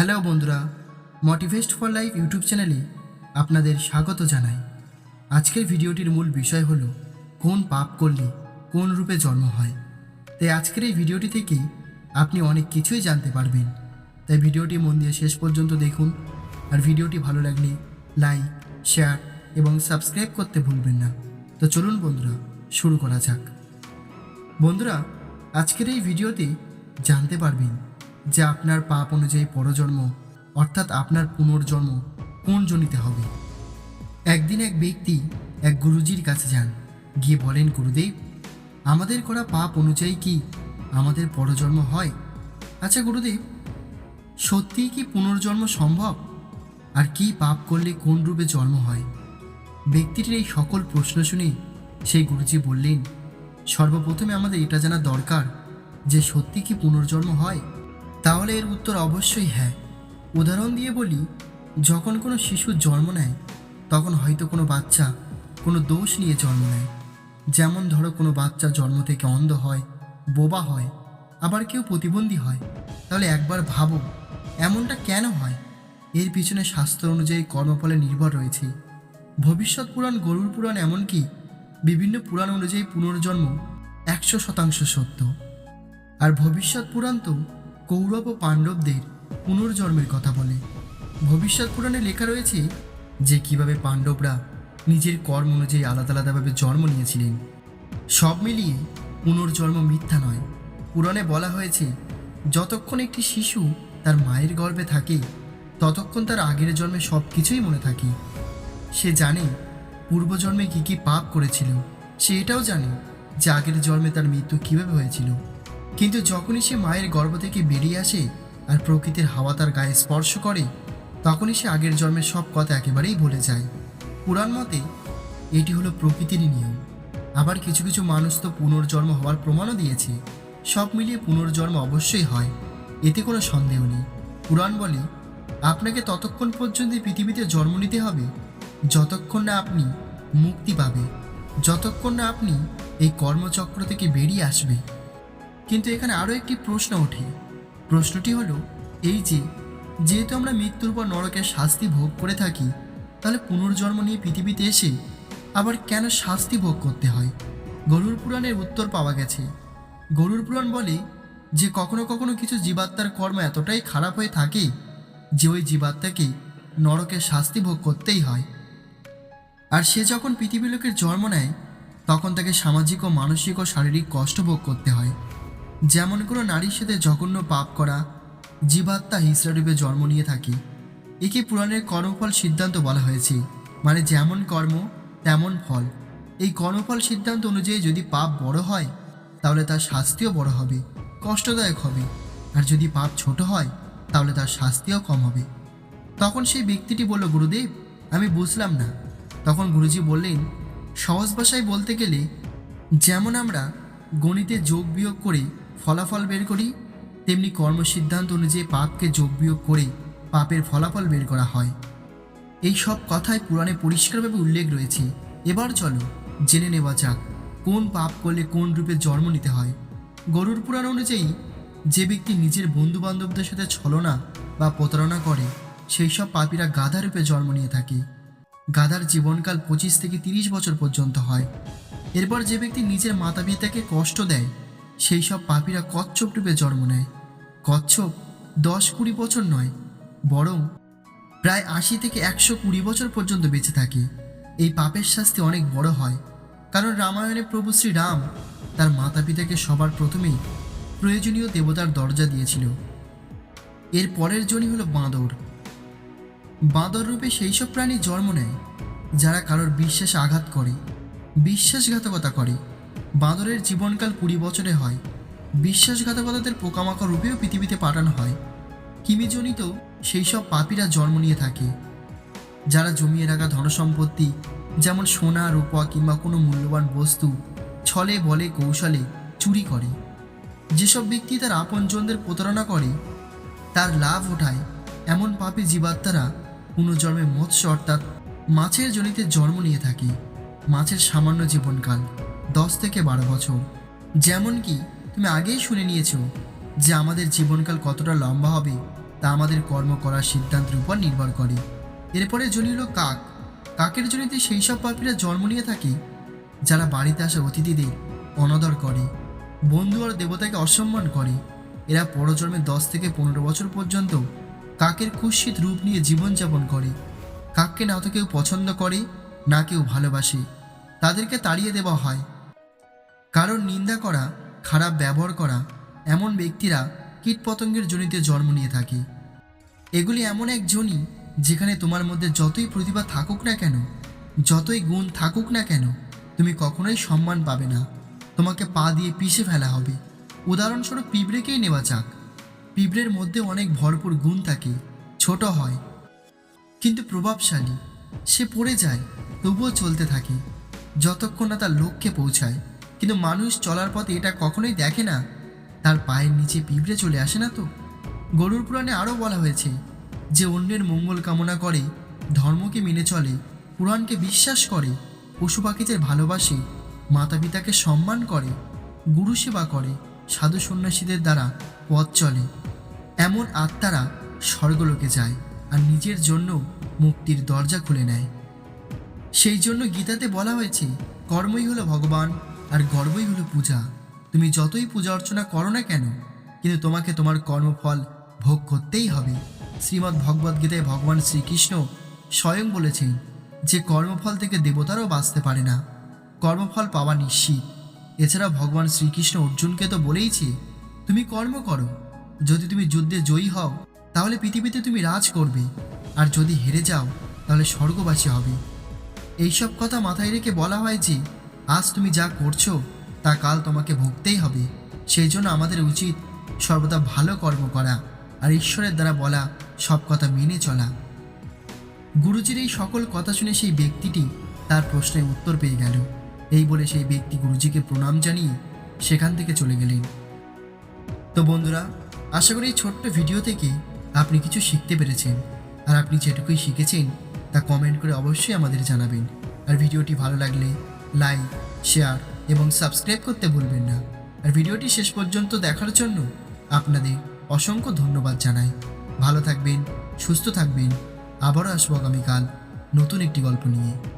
Hello বন্ধুরা মোটিভেস্ট for life YouTube চ্যানেলে আপনাদের স্বাগত জানাই। আজকের ভিডিওটির মূল বিষয় হল, কোন পাপ করলে কোন রূপে জন্ম হয়? তাই আজকের এই ভিডিওটি থেকে আপনি অনেক কিছুই জানতে পারবেন। তাই ভিডিওটি মন দিয়ে শেষ পর্যন্ত দেখুন, আর ভিডিওটি ভালো লাগলে লাইক শেয়ার এবং সাবস্ক্রাইব করতে ভুলবেন না। তো চলুন বন্ধুরা, শুরু করা যাক। বন্ধুরা, আজকের এই ভিডিওতে জানতে পারবেন যে আপনার পাপ অনুযায়ী পরজন্ম, অর্থাৎ আপনার পুনর্জন্ম কোন জনিতে হবে? একদিন এক ব্যক্তি এক গুরুজির কাছে যান, গিয়ে বলেন, গুরুদেব, আমাদের করা পাপ অনুযায়ী কি আমাদের পরজন্ম হয়? আচ্ছা গুরুদেব, সত্যিই কি পুনর্জন্ম সম্ভব? আর কি পাপ করলে কোন রূপে জন্ম হয়? ব্যক্তিটির এই সকল প্রশ্ন শুনে সেই গুরুজি বললেন, সর্বপ্রথমে আমাদের এটা জানা দরকার যে সত্যি কি পুনর্জন্ম হয়? তাহলে এর উত্তর অবশ্যই হ্যাঁ। উদাহরণ দিয়ে বলি, যখন কোনো শিশু জন্ম নেয়, তখন হয়তো কোনো বাচ্চা কোনো দোষ নিয়ে জন্ম নেয়। যেমন ধরো কোনো বাচ্চা জন্ম থেকে অন্ধ হয়, বোবা হয়, আবার কেউ প্রতিবন্ধী হয়, তাহলে একবার ভাবো, এমনটা কেন হয়? এর পিছনে স্বাস্থ্য অনুযায়ী কর্মফলে নির্ভর রয়েছে। ভবিষ্যৎ পুরাণ, গরুর পুরাণ এমনকি বিভিন্ন পুরাণ অনুযায়ী পুনর্জন্ম একশো শতাংশ সত্য। আর ভবিষ্যৎ পুরাণ তো কৌরব ও পাণ্ডবদের পুনর্জন্মের কথা বলে। ভবিষ্যৎ পুরাণে লেখা রয়েছে যে কীভাবে পাণ্ডবরা নিজের কর্ম অনুযায়ী আলাদা আলাদাভাবে জন্ম নিয়েছিলেন। সব মিলিয়ে পুনর্জন্ম মিথ্যা নয়। পুরাণে বলা হয়েছে, যতক্ষণ একটি শিশু তার মায়ের গর্ভে থাকে, ততক্ষণ তার আগের জন্মে সব কিছুই মনে থাকে। সে জানে পূর্বজন্মে কী কী পাপ করেছিল। সে এটাও জানে যে আগের জন্মে তার মৃত্যু কীভাবে হয়েছিল। কিন্তু যখনই সে মায়ের গর্ভ থেকে বেরিয়ে আসে আর প্রকৃতির হাওয়া তার গায়ে স্পর্শ করে, তখনই সে আগের জন্মের সব কথা একেবারেই ভুলে যায়। পুরাণ মতে, এটি হলো প্রকৃতিরই নিয়ম। আবার কিছু কিছু মানুষ তো পুনর্জন্ম হওয়ার প্রমাণও দিয়েছে। সব মিলিয়ে পুনর্জন্ম অবশ্যই হয়, এতে কোনো সন্দেহ নেই। পুরাণ বলে, আপনাকে ততক্ষণ পর্যন্ত পৃথিবীতে জন্ম নিতে হবে, যতক্ষণ না আপনি মুক্তি পাবে। যতক্ষণ না আপনি এই কর্মচক্র থেকে বেরিয়ে আসবে। কিন্তু এখানে আরও একটি প্রশ্ন ওঠে। প্রশ্নটি হলো, এই যে, যেহেতু আমরা মৃত্যুর পর নরকের শাস্তি ভোগ করে থাকি, তাহলে পুনর্জন্ম নিয়ে পৃথিবীতে এসে আবার কেন শাস্তি ভোগ করতে হয়? গরুর পুরাণের উত্তর পাওয়া গেছে। গরুর পুরাণ বলে যে কখনো কখনো কিছু জীবাত্মার কর্ম এতটাই খারাপ হয়ে থাকে যে ওই জীবাত্মাকে নরকের শাস্তি ভোগ করতেই হয়। আর সে যখন পৃথিবী লোকের জন্ম নেয়, তখন তাকে সামাজিক ও মানসিক ও শারীরিক কষ্ট ভোগ করতে হয়। যেমন কোনো নারীর সাথে জঘন্য পাপ করা, জীবাত্মা হিসরূপে জন্ম নিয়ে থাকি। একে পুরাণের কর্মফল সিদ্ধান্ত বলা হয়েছে। মানে যেমন কর্ম, তেমন ফল। এই কর্মফল সিদ্ধান্ত অনুযায়ী যদি পাপ বড় হয়, তাহলে তার শাস্তিও বড় হবে, কষ্টদায়ক হবে। আর যদি পাপ ছোট হয়, তাহলে তার শাস্তিও কম হবে। তখন সেই ব্যক্তিটি বলল, গুরুদেব, আমি বুঝলাম না। তখন গুরুজি বললেন, সহজ ভাষায় বলতে গেলে, যেমন আমরা গণিতে যোগ বিয়োগ করে ফলাফল বের করি, তেমনি কর্মসিদ্ধান্ত অনুযায়ী পাপকে যোগ বিয়োগ করে পাপের ফলাফল বের করা হয়। এই সব কথায় পুরাণে পরিষ্কারভাবে উল্লেখ রয়েছে। এবার চলো জেনে নেওয়া যাক, কোন পাপ করলে কোন রূপে জন্ম নিতে হয়। গরুর পুরাণ অনুযায়ী, যে ব্যক্তি নিজের বন্ধু বান্ধবদের সাথে ছলনা বা প্রতারণা করে, সেই সব পাপীরা গাধা রূপে জন্ম নিয়ে থাকে। গাধার জীবনকাল পঁচিশ থেকে তিরিশ বছর পর্যন্ত হয়। এরপর যে ব্যক্তি নিজের মাতা পিতাকে কষ্ট দেয় সেই সব পাপীরা কচ্ছপ রূপে জন্ম নেয়। কচ্ছপ দশ কুড়ি বছর নয়, বরং প্রায় আশি থেকে একশো কুড়ি বছর পর্যন্ত বেঁচে থাকে। এই পাপের শাস্তি অনেক বড় হয়, কারণ রামায়ণে প্রভু শ্রী রাম তার মাতা পিতাকে সবার প্রথমেই প্রয়োজনীয় দেবতার দরজা দিয়েছিল। এর পরের জনই হলো বাঁদর। বাঁদর রূপে সেই সব প্রাণী জন্ম নেয়, যারা কারোর বিশ্বাসে আঘাত করে, বিশ্বাসঘাতকতা করে। বাঁদরের জীবনকাল কুড়ি বছরে হয়। বিশ্বাসঘাতকতাদের পোকামাকড় রূপেও পৃথিবীতে পাঠানো হয়। কিমিজনিত সেই সব পাপীরা জন্ম নিয়ে থাকে। যারা জমিয়ে রাখা ধনসম্পত্তি, যেমন সোনা, রূপা কিংবা কোনো মূল্যবান বস্তু, ছলে, বলে, কৌশলে চুরি করে। যেসব ব্যক্তি তার আপনজনদের প্রতারণা করে, তার লাভ ওঠায়, এমন পাপী জীবাত্মারা পুনর্জন্মে মৎস্য অর্থাৎ মাছের জনিতে জন্ম নিয়ে থাকে। মাছের সামান্য জীবনকাল। দশ থেকে বারো বছর। যেমন কি তুমি আগেই শুনে নিয়েছ যে আমাদের জীবনকাল কতটা লম্বা হবে তা আমাদের কর্ম করার সিদ্ধান্তের উপর নির্ভর করে। এরপরে জনি হলো কাক। কাকের জনিতে সেই সব পাপিরা জন্ম নিয়ে থাকে, যারা বাড়িতে আসা অতিথিদের অনাদর করে, বন্ধু আর দেবতাকে অসম্মান করে। এরা পরজন্মে দশ থেকে পনেরো বছর পর্যন্ত কাকের কুৎসিত রূপ নিয়ে জীবনযাপন করে। কাককে না তো কেউ পছন্দ করে, না কেউ ভালোবাসে। তাদেরকে তাড়িয়ে দেওয়া হয়। কারণ নিন্দা করা, খারাপ ব্যবহার করা এমন ব্যক্তিরা কীটপতঙ্গের জনিতে জন্ম নিয়ে থাকে। এগুলি এমন এক জনি যেখানে তোমার মধ্যে যতই প্রতিভা থাকুক না কেন, যতই গুণ থাকুক না কেন, তুমি কখনোই সম্মান পাবে না। তোমাকে পা দিয়ে পিষে ফেলা হবে। উদাহরণস্বরূপ পিঁপড়েকেই নেওয়া যাক। পিঁপড়ের মধ্যে অনেক ভরপুর গুণ থাকে, ছোট হয়, কিন্তু প্রভাবশালী। সে পড়ে যায়, তবুও চলতে থাকে, যতক্ষণ না তার লক্ষ্যে পৌঁছায়। কিন্তু মানুষ চলার পথে এটা কখনোই দেখে না। তার পায়ের নিচে পিঁপড়ে চলে আসে না তো? গরুর পুরাণে আরও বলা হয়েছে যে অন্যের মঙ্গল কামনা করে, ধর্মকে মেনে চলে, পুরাণকে বিশ্বাস করে, পশু পাখিদের ভালোবাসে মাতা পিতাকে সম্মান করে, গুরু সেবা করে, সাধু সন্ন্যাসীদের দ্বারা পথ চলে। এমন আত্মারা স্বর্গলোকে যায় আর নিজের জন্য মুক্তির দরজা খুলে নেয়। সেই জন্য গীতাতে বলা হয়েছে, কর্মই হলো ভগবান আর গর্বই হলো পূজা। তুমি যতই পূজা অর্চনা করো না কেন, কিন্তু তোমাকে তোমার কর্মফল ভোগ করতেই হবে। শ্রীমদ্ ভগবদ্গীতায় ভগবান শ্রীকৃষ্ণ স্বয়ং বলেছেন যে, কর্মফল থেকে দেবতারও বাঁচতে পারে না। কর্মফল পাওয়া নিশ্চিত। এছাড়া ভগবান শ্রীকৃষ্ণ অর্জুনকে তো বলেইছে তুমি কর্ম করো। যদি তুমি যুদ্ধে জয়ী হও, তাহলে পৃথিবীতে তুমি রাজ করবে। আর যদি হেরে যাও, তাহলে স্বর্গবাসী হবে। এইসব কথা মাথায় রেখে বলা হয় যে আজ তুমি যা করছ, তা কাল তোমাকে ভুগতেই হবে। সেই জন্য আমাদের উচিত সর্বদা ভালো কর্ম করা আর ঈশ্বরের দ্বারা বলা সব কথা মেনে চলা। গুরুজির এই সকল কথা শুনে সেই ব্যক্তিটি তার প্রশ্নের উত্তর পেয়ে গেল। এই বলে সেই ব্যক্তি গুরুজিকে প্রণাম জানিয়ে সেখান থেকে চলে গেলেন। তো বন্ধুরা, আশা করি এই ছোট্ট ভিডিও থেকে আপনি কিছু শিখতে পেরেছেন। আর আপনি যেটুকুই শিখেছেন, তা কমেন্ট করে অবশ্যই আমাদের জানাবেন। আর ভিডিওটি ভালো লাগলে লাইক, শেয়ার এবং সাবস্ক্রাইব করতে ভুলবেন না। আর ভিডিওটি শেষ পর্যন্ত দেখার জন্য আপনাদের অসংখ্য ধন্যবাদ জানাই। ভালো থাকবেন, সুস্থ থাকবেন। আবারও আসব আগামীকাল নতুন একটি গল্প নিয়ে।